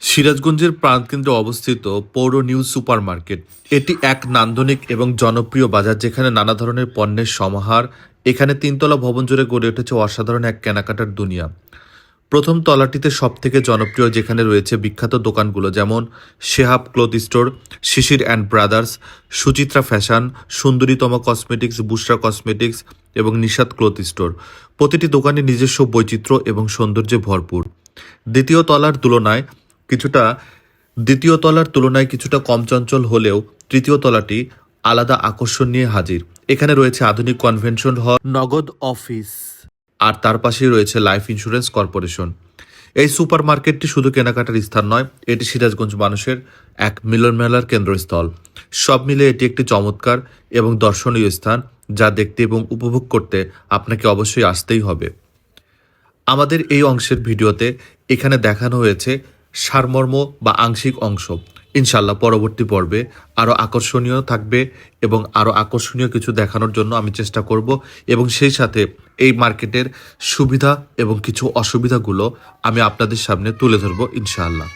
সিরাজগঞ্জের প্রাণকেন্দ্রে অবস্থিত পৌর নিউ সুপার মার্কেট এটি এক নান্দনিক এবং জনপ্রিয় বাজার যেখানে নানা ধরনের পণ্যের সমাহার, এখানে তিনতলা ভবন জুড়ে গড়ে উঠেছে অসাধারণ এক কেনাকাটার দুনিয়া। প্রথম তলাটিতে সব থেকে জনপ্রিয় যেখানে রয়েছে বিখ্যাত দোকানগুলো যেমন Shehab cloth store, Shishir and brothers, Suchitra fashion, সুন্দরীতম cosmetics, Bushra cosmetics এবং নিষাদ ক্লথ স্টোর। প্রতিটি দোকানে নিজস্ব বৈচিত্র্য এবং সৌন্দর্যে ভরপুর। দ্বিতীয় তলার তুলনায় কিছুটা দ্বিতীয় তলার তুলনায় কিছুটা কম চঞ্চল হলেও তৃতীয় তলাটি আলাদা আকর্ষণ নিয়ে হাজির। এখানে রয়েছে আধুনিক কনভেনশন হল, নগদ অফিস, আর তার পাশেই রয়েছে লাইফ ইন্স্যুরেন্স কর্পোরেশন। এই সুপার মার্কেটটি শুধু কেনাকাটার স্থান নয়, এটি সিরাজগঞ্জ মানুষের এক মিলন মেলার কেন্দ্রস্থল। সব মিলে এটি একটি চমৎকার এবং দর্শনীয় স্থান, যা দেখতে এবং উপভোগ করতে আপনাকে অবশ্যই আসতেই হবে। আমাদের এই অংশের ভিডিওতে এখানে দেখানো হয়েছে সারমর্ম বা আংশিক অংশ। ইনশাল্লাহ পরবর্তী পর্বে আরও আকর্ষণীয় থাকবে এবং আরও আকর্ষণীয় কিছু দেখানোর জন্য আমি চেষ্টা করব এবং সেই সাথে এই মার্কেটের সুবিধা এবং কিছু অসুবিধাগুলো আমি আপনাদের সামনে তুলে ধরবো ইনশাআল্লাহ।